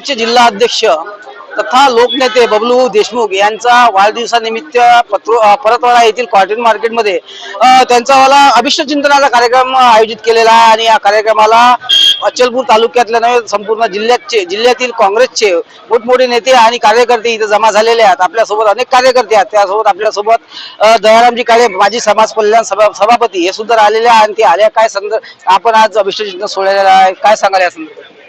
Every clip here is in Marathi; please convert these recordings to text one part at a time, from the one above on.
काँग्रेसचे जिल्हा अध्यक्ष तथा लोकनेते बबलू देशमुख यांचा वाढदिवसानिमित्त पत्र परतवाडा येथील कॉटन मार्केटमध्ये त्यांचा वाला अभिष्ट चिंतनाचा कार्यक्रम आयोजित केलेला आहे आणि या कार्यक्रमाला अचलपूर तालुक्यातल्या नव्हे संपूर्ण जिल्ह्याचे जिल्ह्यातील काँग्रेसचे मोठमोठे नेते आणि कार्यकर्ते इथे जमा झालेले आहेत. आपल्यासोबत अनेक कार्यकर्ते आहेत. त्यासोबत आपल्यासोबत दयारामजी काळे माजी समाज कल्याण सभा सभापती हे सुद्धा आलेले आहे आणि ते आल्या काय संद आपण आज अभिष्ट चिंतन सोडलेलं आहे काय सांगाल या संदर्भात?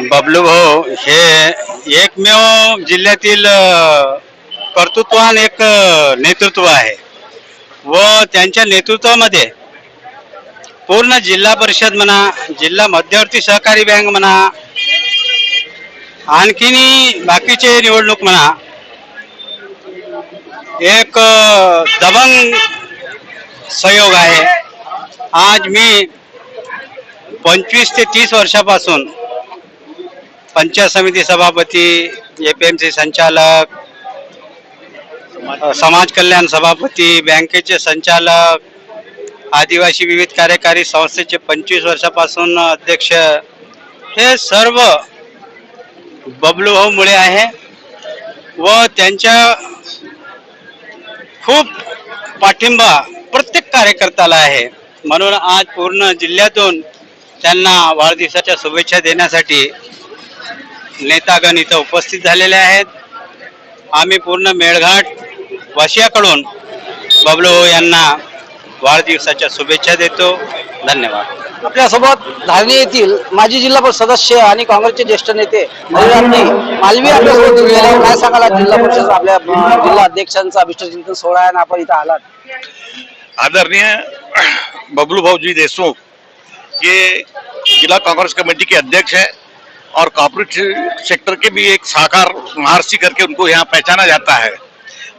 बबलू भाऊ हे एकमेव जिल्ह्यातील कर्तृत्वान एक नेतृत्व आहे. व त्यांच्या नेतृत्वामध्ये पूर्ण जिल्हा परिषद म्हणा जिल्हा मध्यवर्ती सहकारी बँक म्हणा आणखीन बाकीचे निवडणूक म्हणा एक दबंग सहयोग आहे. आज मी पंचवीस ते तीस वर्षापासून पंचायत समिती सभापती ए पी एम सी संचालक समाज कल्याण सभापती बँकेचे संचालक आदिवासी विविध कार्यकारी संस्थेचे पंचवीस वर्षापासून अध्यक्ष हे सर्व बबलू मुळे आहे व त्यांच्या खूप पाठिंबा प्रत्येक कार्यकर्त्याला आहे. म्हणून आज पूर्ण जिल्ह्यातून त्यांना वाढदिवसाच्या शुभेच्छा देण्यासाठी नेतागण इथं उपस्थित झालेले आहेत. आम्ही पूर्ण मेळघाट वाशियाकडून बबलू यांना वाढदिवसाच्या शुभेच्छा देतो. धन्यवाद. आपल्यासोबत धारणी येथील माजी जिल्हा परिषद सदस्य आणि काँग्रेसचे ज्येष्ठ नेते मालवी आपल्यासोबत. काय सांगाल? जिल्हा परिषद आपल्या जिल्हा अध्यक्षांचा अभिष्ट चिंतन सोहळा आहे आपण इथं आलात. आदरणीय बबलू भाऊजी देशमुख ये जिला कांग्रेस कमेटी के अध्यक्ष है और कॉर्पोरेट सेक्टर के भी एक साकार महर्षि करके उनको यहाँ पहचाना जाता है।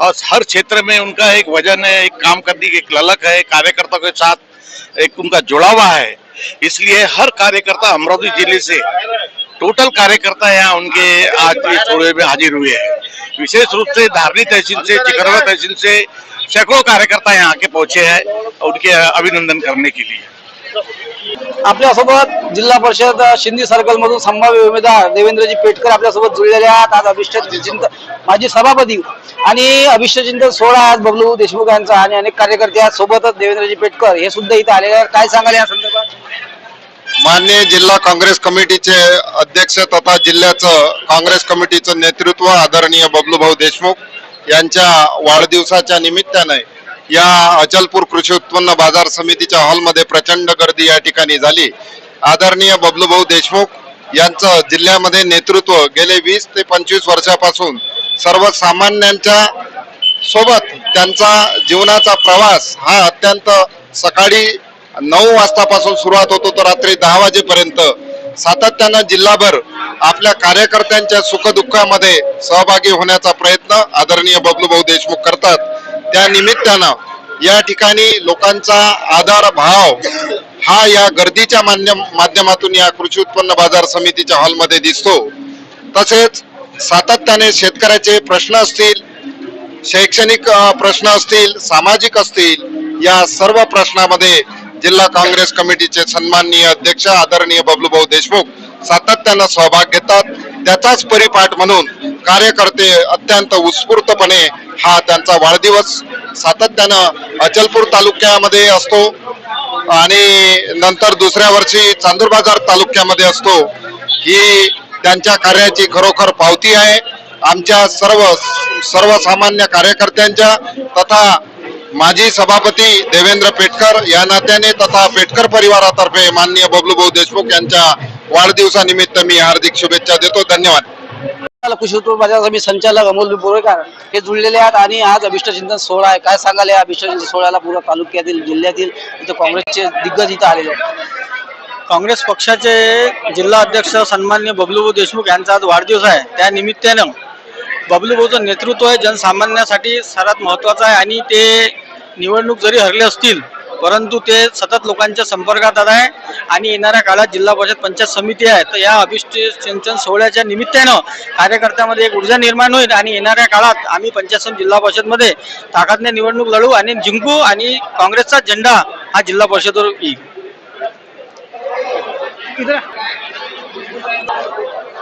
और हर क्षेत्र में उनका एक वज़न है, एक काम करने की, एक ललक है कार्यकर्ताओं के साथ एक उनका जुड़ावा है। इसलिए हर कार्यकर्ता अमरावती ज़िले से टोटल कार्यकर्ता यहाँ उनके आज इस थोड़े में हाजिर हुए हैं। विशेष रूप से धारनी तहसील से, चिकरवा तहसील से सैकड़ों कार्यकर्ता यहाँ आके पहुँचे हैं उनके अभिनंदन करने के लिए। आपल्यासोबत जिल्हा परिषद शिंदी सर्कल मधून संभाव्य उमेदवार देवेंद्रजी पेटकर आपल्यासोबत जुळलेले आहेत. आज अभिष्ट चिंतन माजी सभापती आणि अभिष्ट चिंतन सोहळा आज बबलू देशमुख यांचा आणि अनेक कार्यकर्ते आहेत सोबतच देवेंद्रजी पेटकर हे सुद्धा इथे आलेले आहेत. काय सांगाल या संदर्भात? मान्य जिल्हा काँग्रेस कमिटीचे अध्यक्ष तथा जिल्ह्याचं काँग्रेस कमिटीचं नेतृत्व आदरणीय बबलूभाऊ देशमुख यांच्या वाढदिवसाच्या निमित्ताने या अचलपूर कृषी उत्पन्न बाजार समितीच्या हॉलमध्ये प्रचंड गर्दी या ठिकाणी झाली. आदरणीय बबलूभाऊ देशमुख यांचं जिल्ह्यामध्ये नेतृत्व गेले वीस ते पंचवीस वर्षापासून सर्वसामान्यांच्या सोबत त्यांचा जीवनाचा प्रवास हा अत्यंत सकाळी नऊ वाजतापासून सुरुवात होतो तो रात्री दहा वाजेपर्यंत. सातत्यानं जिल्हाभर आपल्या कार्यकर्त्यांच्या सुखदुःखामध्ये सहभागी होण्याचा प्रयत्न आदरणीय बबलूभाऊ देशमुख करतात. त्या निमित्तानं या ठिकाणी लोकांचा आधार भाव हा या गर्दीच्या माध्यम माध्यमातून या कृषी उत्पन्न बाजार समितीच्या हॉलमध्ये दिसतो. तसेच सातत्याने शेतकऱ्याचे प्रश्न असतील शैक्षणिक प्रश्न असतील सामाजिक असतील या सर्व प्रश्नामध्ये जिल्हा काँग्रेस कमिटीचे सन्माननीय अध्यक्ष आदरणीय बबलूभाऊ देशमुख सातत्यानं सहभाग घेतात. त्याचाच परिपाठ म्हणून कार्यकर्ते अत्यंत उत्स्फूर्तपणे हा त्यांचा वाढदिवस सातत्यानं अचलपूर तालुक्यामध्ये असतो आणि नंतर दुसऱ्या वर्षी चांदूरबाजार तालुक्यामध्ये असतो. ही त्यांच्या कार्याची खरोखर पावती आहे. आमच्या सर्व सर्वसामान्य कार्यकर्त्यांच्या तथा माजी सभापती देवेंद्र पेटकर या नात्याने तथा पेटकर परिवारातर्फे माननीय बबलूभाऊ देशमुख यांच्या वाढदिवसानिमित्त मी हार्दिक शुभेच्छा देतो. धन्यवाद. कृषी उत्पन्न बाजार समिती संचालक अमोल बोरेकर हे जुळलेले आहेत आणि आज अभिष्ट चिंतन सोहळा आहे. काय सांगाल या अभिष्ट चिंतन सोहळ्याला पूर्ण तालुक्यातील जिल्ह्यातील इथं काँग्रेसचे दिग्गज इथं आलेले आहेत. काँग्रेस पक्षाचे जिल्हा अध्यक्ष सन्मान्य बबलूभाऊ देशमुख यांचा आज वाढदिवस आहे. त्या निमित्तानं बबलूभाऊचं नेतृत्व हे जनसामान्यासाठी सर्वात महत्त्वाचं आहे आणि ते निवडणूक जरी हरले असतील परंतु ते सतत लोकांच्या संपर्कात आहे आणि येणाऱ्या काळात जिल्हा परिषद पंचायत समिती आहे. तर या अभिष्ट सिंचन सोहळ्याच्या निमित्तानं कार्यकर्त्यामध्ये एक ऊर्जा निर्माण होईल आणि येणाऱ्या काळात आम्ही पंचायत समिती जिल्हा परिषदमध्ये ताकदने निवडणूक लढू आणि जिंकू आणि काँग्रेसचा झेंडा हा जिल्हा परिषदवर येईल.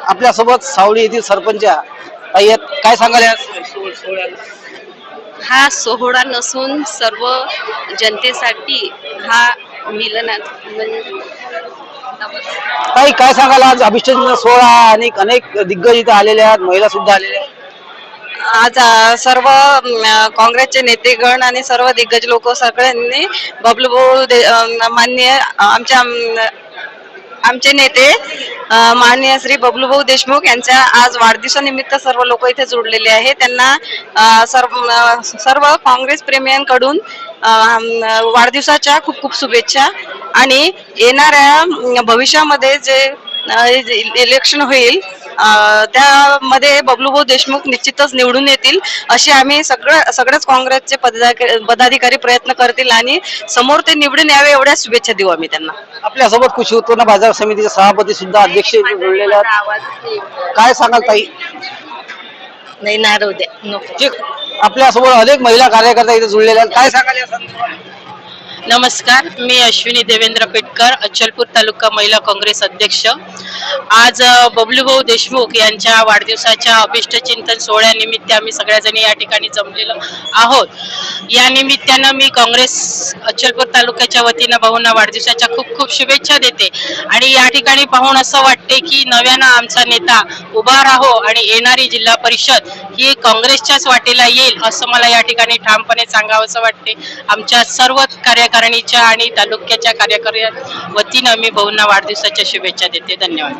आपल्यासोबत सावळी येथील सरपंच ताई आहेत काय सांगाल या सोहळ्याला? हा सोहळा नसून सर्व जनतेसाठी हा मिलनात म्हणजे ताई काय सांगाल आज? अभिष्ट सोहळा आणि अनेक दिग्गज इथं आलेले आहेत महिला सुद्धा आलेल्या आहेत. आज अ, सर्व काँग्रेसचे नेतेगण आणि सर्व दिग्गज लोक सगळ्यांनी बबलू भाऊ दे- अ, माननीय आमच्या आमचे नेते माननीय श्री बबलूभाऊ देशमुख यांच्या आज वाढदिवसानिमित्त सर्व लोक इथे जोडलेले आहेत. त्यांना सर्व सर्व काँग्रेस प्रेमियांकडून वाढदिवसाच्या खूप खूप शुभेच्छा. आणि येणाऱ्या भविष्यामध्ये जे इलेक्शन होईल त्यामध्ये बबलूभाऊ देशमुख निश्चितच निवडून येतील असे आम्ही सगळं सगळेच काँग्रेसचे पदाधिकारी प्रयत्न करतील आणि समोर ते निवडून यावे एवढ्या शुभेच्छा देऊ आम्ही त्यांना. आपल्यासोबत कृषी उत्पन्न बाजार समितीचे सभापती सुद्धा अध्यक्ष काय सांगाल ताई? नाही नारव द्या आपल्यासोबत अनेक महिला कार्यकर्ता इथे जुळलेल्या आहेत. काय सांगाल या संदर्भात? नमस्कार मी अश्विनी देवेंद्र पेटकर अचलपूर तालुका महिला काँग्रेस अध्यक्ष. आज बबलूभाऊ देशमुख यांच्या वाढदिवसाच्या अभिष्ट चिंतन सोहळ्यानिमित्त आम्ही सगळ्याजणी या ठिकाणी जमलेलो आहोत. या निमित्तानं मी काँग्रेस अचलपूर तालुक्याच्या वतीनं भाऊंना वाढदिवसाच्या खूप खूप शुभेच्छा देते. आणि या ठिकाणी पाहून असं वाटते की नव्यानं आमचा नेता उभा राहो आणि येणारी जिल्हा परिषद ही काँग्रेसच्याच वाटेला येईल असं मला या ठिकाणी ठामपणे सांगावंसं वाटते. आमच्या सर्व कार्यकारिणीच्या आणि तालुक्याच्या कार्यकारी वतीनं मी भाऊंना वाढदिवसाच्या शुभेच्छा देते. धन्यवाद.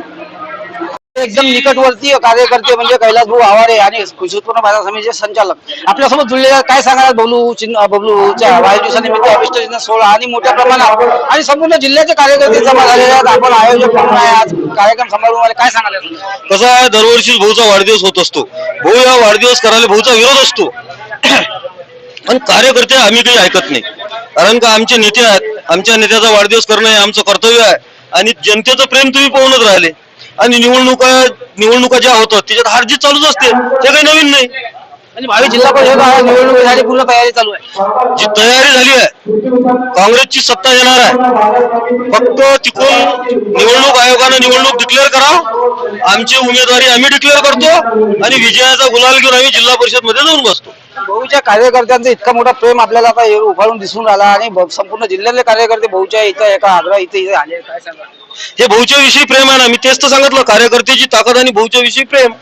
एकदम निकटवर्तीय कार्यकर्ते म्हणजे कैलास भाऊ आवारे आणि कृषी उत्पन्न बाजार समितीचे संचालक. आपल्यासोबत आहेत. काय सांगाल बबलू चिन्ह बबलूच्या वाढदिवसानिमित्त अभिष्ट चिन्ह सोहळा आणि मोठ्या प्रमाणात आणि संपूर्ण जिल्ह्याचे कार्यकर्ते जमा झालेले आहेत. आपण आयोजक म्हणून आहे आज? कार्यक्रम सांभाळून आले काय सांगाल यातून? कसं आहे दरवर्षी भाऊचा वाढदिवस होत असतो. भाऊ या वाढदिवस करायला भाऊचा विरोध असतो. पण कार्यकर्ते आम्ही काही ऐकत नाही. कारण का आमचे नेते आहेत आमच्या नेत्याचा वाढदिवस करणं हे आमचं कर्तव्य आहे. आणि जनतेचं प्रेम तुम्ही पाहूनच राहिले. आणि निवडणुका निवडणुका ज्या होतात त्याच्यात हार जीत चालूच असते. ते काही नवीन नाही. आणि भावी जिल्हा परिषद निवडणुकीसाठी पूर्ण तयारी चालू आहे. जी तयारी झाली आहे काँग्रेसची सत्ता येणार आहे. फक्त तिकडून निवडणूक आयोगानं निवडणूक डिक्लेअर करा आमची उमेदवारी आम्ही डिक्लेअर करतो. आणि विजयाचा गुलाल घेऊन आम्ही जिल्हा परिषदमध्ये जाऊन बसतो. भाऊच्या कार्यकर्त्यांचं इतका मोठा प्रेम आपल्याला आता हे उभारून दिसून आला आणि संपूर्ण जिल्ह्यातले कार्यकर्ते भाऊच्या इथं एका आग्रा इथे इथे आले. काय सांगा? हे भाऊच्या विषयी प्रेम आहे ना मी तेच तर सांगितलं कार्यकर्त्याची ताकद आणि भाऊच्या विषयी प्रेम.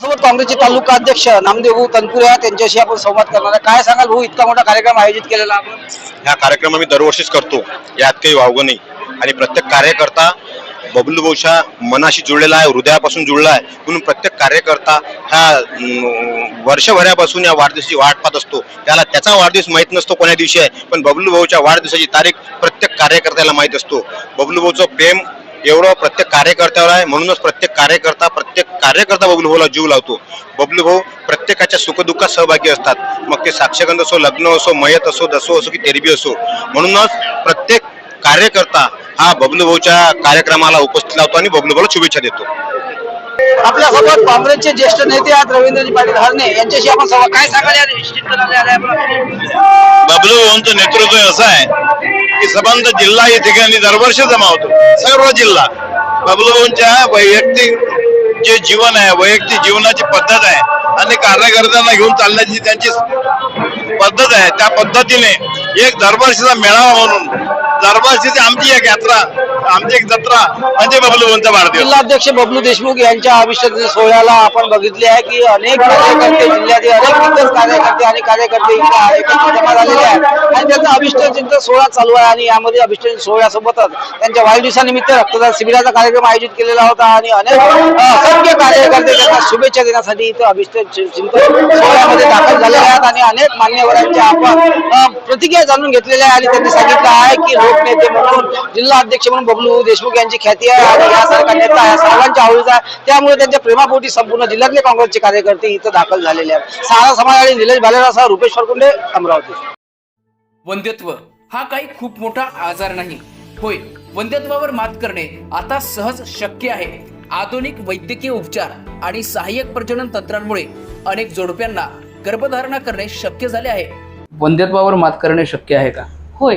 सोबत काँग्रेसचे तालुका अध्यक्ष नामदेव भाऊ तनपुरे त्यांच्याशी आपण संवाद करणार आहे. काय सांगाल भाऊ इतका मोठा कार्यक्रम आयोजित केलेला आपण? हा कार्यक्रम आम्ही दरवर्षीच करतो यात काही वावगं नाही. आणि प्रत्येक कार्यकर्ता बबलू भाऊच्या मनाशी जुळलेला आहे हृदयापासून जुळला आहे. म्हणून प्रत्येक कार्यकर्ता हा वर्षभरापासून या वाढदिवसाची वाट पाहत असतो. त्याला त्याचा वाढदिवस माहीत नसतो कोण्या दिवशी आहे पण बबलू भाऊच्या वाढदिवसाची तारीख प्रत्येक कार्यकर्त्याला माहीत असतो. बबलू भाऊचं प्रेम एवढं प्रत्येक कार्यकर्त्यावर आहे म्हणूनच प्रत्येक कार्यकर्ता प्रत्येक कार्यकर्ता बबलू भाऊला जीव लावतो. बबलू भाऊ प्रत्येकाच्या सुखदुःखात सहभागी असतात. मग ते साक्षगंध असो लग्न असो मयत असो दसो असो की तेरबी असो म्हणूनच प्रत्येक कार्यकर्ता हा बबलू भाऊच्या कार्यक्रमाला उपस्थित लावतो आणि बबलू भाऊला शुभेच्छा देतो. आपल्यासोबत काँग्रेसचे ज्येष्ठ नेते आहेत रवींद्रजी पाटील हरणे यांच्याशी आपण संवाद काय सांगाल या आपण? बबलू भाऊंचं नेतृत्व असं आहे की संबंध जिल्हा या ठिकाणी दरवर्षी जमा होतो. सर्व जिल्हा. बबलू भाऊंच्या वैयक्तिक जे जीवन आहे वैयक्तिक जीवनाची पद्धत आहे आणि कार्यकर्त्यांना घेऊन चालण्याची त्यांची पद्धत आहे त्या पद्धतीने एक दरवर्षीचा मेळावा म्हणून दरवर्षीची आमची एक यात्रा आमची एक जत्रा म्हणजे बबलू भाऊंचा वाढदिवस. जिल्हाध्यक्ष बबलू देशमुख यांच्या अभिषेक सोहळ्याला आपण बघितले आहे की अनेक कार्यकर्ते जिल्ह्यातील अनेक दिग्गज कार्यकर्ते आणि कार्यकर्ते एकत्र जमा झालेले आहेत. आणि त्यांचा अभिष्ट चिंतन सोहळा चालू आहे आणि यामध्ये अभिष्ट सोहळ्यासोबतच त्यांच्या वाढदिवसानिमित्त रक्तदान शिबिराचा कार्यक्रम आयोजित केलेला होता आणि अनेक असंख्य कार्यकर्ते त्यांना शुभेच्छा देण्यासाठी इथं अभिष्ट चिंतन सोहळ्यामध्ये दाखल झालेले आहेत आणि अनेक मान्यवरांच्या आपण प्रतिक्रिया जाणून घेतलेल्या आहे आणि त्यांनी सांगितलं आहे की लोकनेते म्हणून जिल्हा अध्यक्ष म्हणून बबलू देशमुख यांची ख्याती आहे आणि यासारखा नेता या सर्वांच्या आवडीचा आहे. त्यामुळे त्यांच्या प्रेमापोटी संपूर्ण जिल्ह्यातले काँग्रेसचे कार्यकर्ते इथं दाखल झालेले आहेत. सारा समाज आणि निलेश भालेरावसह रुपेश फरकुंडे अमरावती. वंध्यत्व हा काही खूप मोठा आजार नाही. होय वंध्यत्वावर मात करणे आता सहज शक्य आहे. आधुनिक वैद्यकीय उपचार आणि सहाय्यक प्रजनन तंत्रांमुळे अनेक जोडप्यांना गर्भधारणा करणे शक्य झाले आहे. वंध्यत्वावर मात करणे शक्य आहे का? होय